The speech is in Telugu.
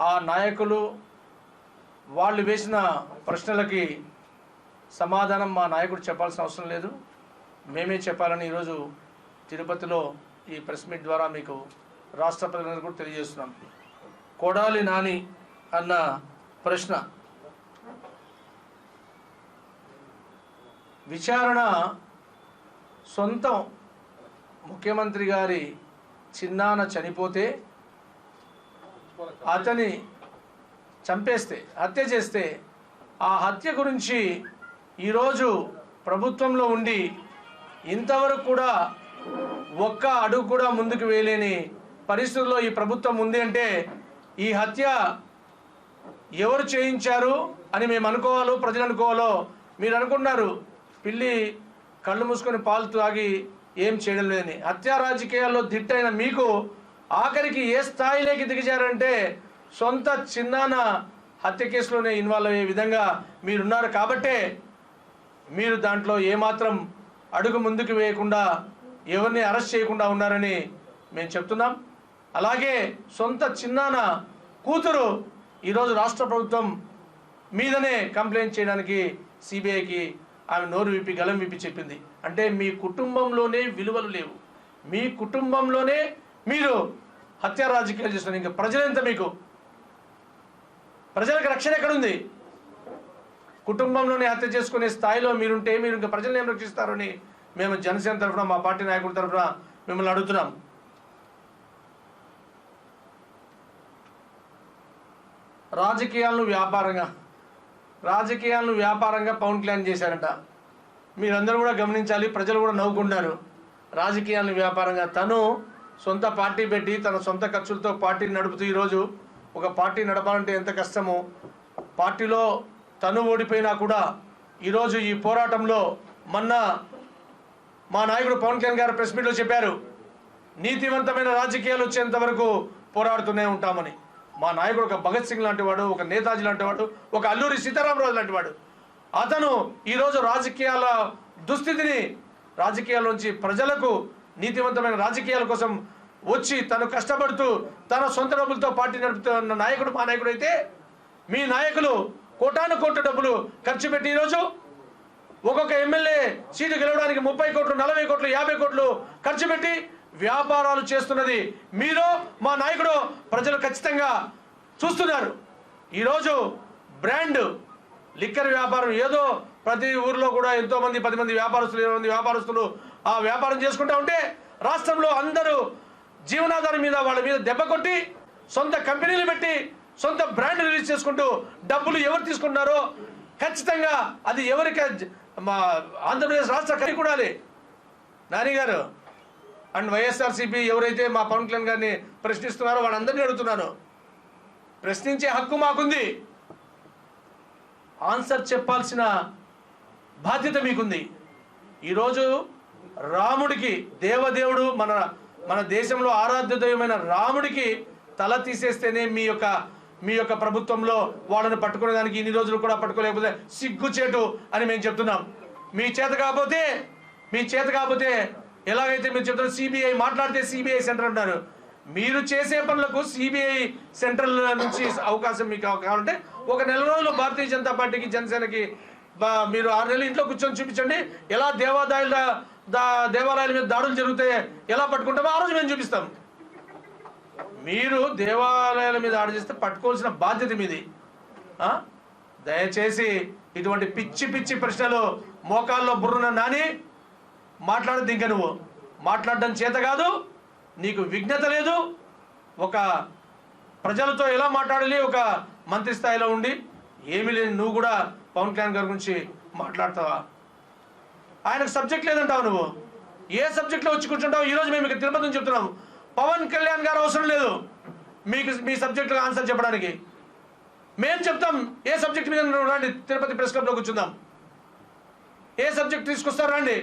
ఆ నాయకులు వాళ్ళు వేసిన ప్రశ్నలకి సమాధానం మా నాయకుడు చెప్పాల్సిన అవసరం లేదు. మేమే చెప్పాలని ఈరోజు తిరుపతిలో ఈ ప్రెస్ మీట్ ద్వారా మీకు రాష్ట్ర ప్రజలకు కూడా తెలియజేస్తున్నాం. కొడాలి నాని అన్న ప్రశ్న. విచారణ సొంతం ముఖ్యమంత్రి గారి చిన్నాన చనిపోతే అతని చంపేస్తే హత్య చేస్తే ఆ హత్య గురించి ఈరోజు ప్రభుత్వంలో ఉండి ఇంతవరకు కూడా ఒక్క అడుగు కూడా ముందుకు వేయలేని పరిస్థితుల్లో ఈ ప్రభుత్వం ఉంది అంటే ఈ హత్య ఎవరు చేయించారు అని మేము అనుకోవాలో ప్రజలు అనుకోవాలో మీరు అనుకున్నారు. పిల్లి కళ్ళు మూసుకొని పాలు తాగి ఏం చేయడం లేదని. హత్యా రాజకీయాల్లో దిట్టైన మీకు ఆఖరికి ఏ స్థాయిలోకి దిగజారంటే సొంత చిన్నాన హత్య కేసులోనే ఇన్వాల్వ్ అయ్యే విధంగా మీరున్నారు. కాబట్టే మీరు దాంట్లో ఏమాత్రం అడుగు ముందుకు వేయకుండా ఎవరిని అరెస్ట్ చేయకుండా ఉన్నారని మేము చెప్తున్నాం. అలాగే సొంత చిన్నాన కూతురు ఈరోజు రాష్ట్ర ప్రభుత్వం మీదనే కంప్లైంట్ చేయడానికి సిబిఐకి ఆమె నోరు విప్పి గలం విప్పి చెప్పింది. అంటే మీ కుటుంబంలోనే విలువలు లేవు. మీ కుటుంబంలోనే మీరు హత్య రాజకీయాలు చేస్తున్నారు. ఇంకా ప్రజలెంత మీకు? ప్రజలకు రక్షణ ఎక్కడుంది? కుటుంబంలోనే హత్య చేసుకునే స్థాయిలో మీరుంటే మీరు ఇంకా ప్రజలను ఏం రక్షిస్తారని మేము జనసేన తరఫున మా పార్టీ నాయకుల తరఫున మిమ్మల్ని అడుగుతున్నాం. రాజకీయాలను వ్యాపారంగా రాజకీయాలను వ్యాపారంగా పవన్ కళ్యాణ్ చేశారంట. మీరందరూ కూడా గమనించాలి ప్రజలు కూడా నవ్వుకుంటారు రాజకీయాలను వ్యాపారంగా తను సొంత పార్టీ పెట్టి తన సొంత ఖర్చులతో పార్టీని నడుపుతూ ఈరోజు ఒక పార్టీ నడపాలంటే ఎంత కష్టమో పార్టీలో తను ఓడిపోయినా కూడా ఈరోజు ఈ పోరాటంలో మొన్న మా నాయకుడు పవన్ కళ్యాణ్ గారు ప్రెస్ మీట్లో చెప్పారు నీతివంతమైన రాజకీయాలు వచ్చేంత వరకు పోరాడుతూనే ఉంటామని. మా నాయకుడు ఒక భగత్ సింగ్ లాంటి వాడు ఒక నేతాజీ లాంటి వాడు ఒక అల్లూరి సీతారామరాజు లాంటి వాడు. అతను ఈరోజు రాజకీయాల దుస్థితిని రాజకీయాల నుంచి ప్రజలకు నీతివంతమైన రాజకీయాల కోసం వచ్చి తను కష్టపడుతూ తన సొంత డబ్బులతో పార్టీ నడుపుతున్న నాయకుడు మా నాయకుడు అయితే మీ నాయకులు కోటాను కోట్ల డబ్బులు ఖర్చు పెట్టి ఈరోజు ఒక్కొక్క ఎమ్మెల్యే సీటు గెలవడానికి ముప్పై కోట్లు నలభై కోట్లు యాభై కోట్లు ఖర్చు పెట్టి వ్యాపారాలు చేస్తున్నది మీరు మా నాయకుడు ప్రజలు ఖచ్చితంగా చూస్తున్నారు. ఈరోజు బ్రాండ్ లిక్కర్ వ్యాపారం ఏదో ప్రతి ఊర్లో కూడా ఎంతోమంది పది మంది వ్యాపారస్తులు ఇరవై మంది వ్యాపారస్తులు ఆ వ్యాపారం చేసుకుంటూ ఉంటే రాష్ట్రంలో అందరూ జీవనాధారం మీద వాళ్ళ మీద దెబ్బ కొట్టి సొంత కంపెనీలు పెట్టి సొంత బ్రాండ్ రిలీజ్ చేసుకుంటూ డబ్బులు ఎవరు తీసుకుంటున్నారో ఖచ్చితంగా అది ఎవరికి మా ఆంధ్రప్రదేశ్ రాష్ట్ర కలిగి కూడాలి నాని గారు అండ్ వైఎస్ఆర్సీపీ ఎవరైతే మా పవన్ కళ్యాణ్ గారిని ప్రశ్నిస్తున్నారో వాళ్ళందరినీ అడుగుతున్నాను. ప్రశ్నించే హక్కు మాకుంది. ఆన్సర్ చెప్పాల్సిన బాధ్యత మీకుంది. ఈరోజు రాముడికి దేవదేవుడు మన మన దేశంలో ఆరాధ్య దైవమైన రాముడికి తల తీసేస్తేనే మీ యొక్క మీ యొక్క ప్రభుత్వంలో వాళ్ళని పట్టుకునేదానికి ఇన్ని రోజులు కూడా పట్టుకోలేకపోతే సిగ్గుచేటు అని మేము చెప్తున్నాం. మీ చేత కాకపోతే మీ చేత కాకపోతే ఎలాగైతే మీరు చెప్తున్న సిబిఐ మాట్లాడితే సిబిఐ సెంటర్ అంటారు. మీరు చేసే పనులకు సిబిఐ సెంట్రల్ నుంచి అవకాశం మీకు కావాలంటే ఒక నెల రోజులు భారతీయ జనతా పార్టీకి జనసేనకి మీరు ఆరు నెలలు ఇంట్లో కూర్చొని చూపించండి. ఎలా దేవాదాయాల దేవాలయాల మీద దాడులు జరిగితే ఎలా పట్టుకుంటామో ఆ రోజు మేము చూపిస్తాం. మీరు దేవాలయాల మీద దాడి చేస్తే పట్టుకోవాల్సిన బాధ్యత మీది. దయచేసి ఇటువంటి పిచ్చి పిచ్చి ప్రశ్నలు మోకాల్లో బుర్రున నాని మాట్లాడద్దు ఇంకా నువ్వు. మాట్లాడడం చేత కాదు నీకు విఘ్నత లేదు. ఒక ప్రజలతో ఎలా మాట్లాడాలి ఒక మంత్రి స్థాయిలో ఉండి ఏమీ లేని నువ్వు కూడా పవన్ కళ్యాణ్ గారి గురించి మాట్లాడతావా? ఆయనకు సబ్జెక్ట్ లేదంటావు నువ్వు? ఏ సబ్జెక్ట్లో వచ్చి కూర్చుంటావు ఈరోజు మేము ఇక్కడ తిరుపతి నుంచి చెప్తున్నాం పవన్ కళ్యాణ్ గారు అవసరం లేదు మీకు మీ సబ్జెక్టులో ఆన్సర్ చెప్పడానికి. మేము చెప్తాం ఏ సబ్జెక్ట్ మీద రండి తిరుపతి ప్రెస్ క్లబ్లో కూర్చుందాం. ఏ సబ్జెక్ట్ తీసుకొస్తారు రండి.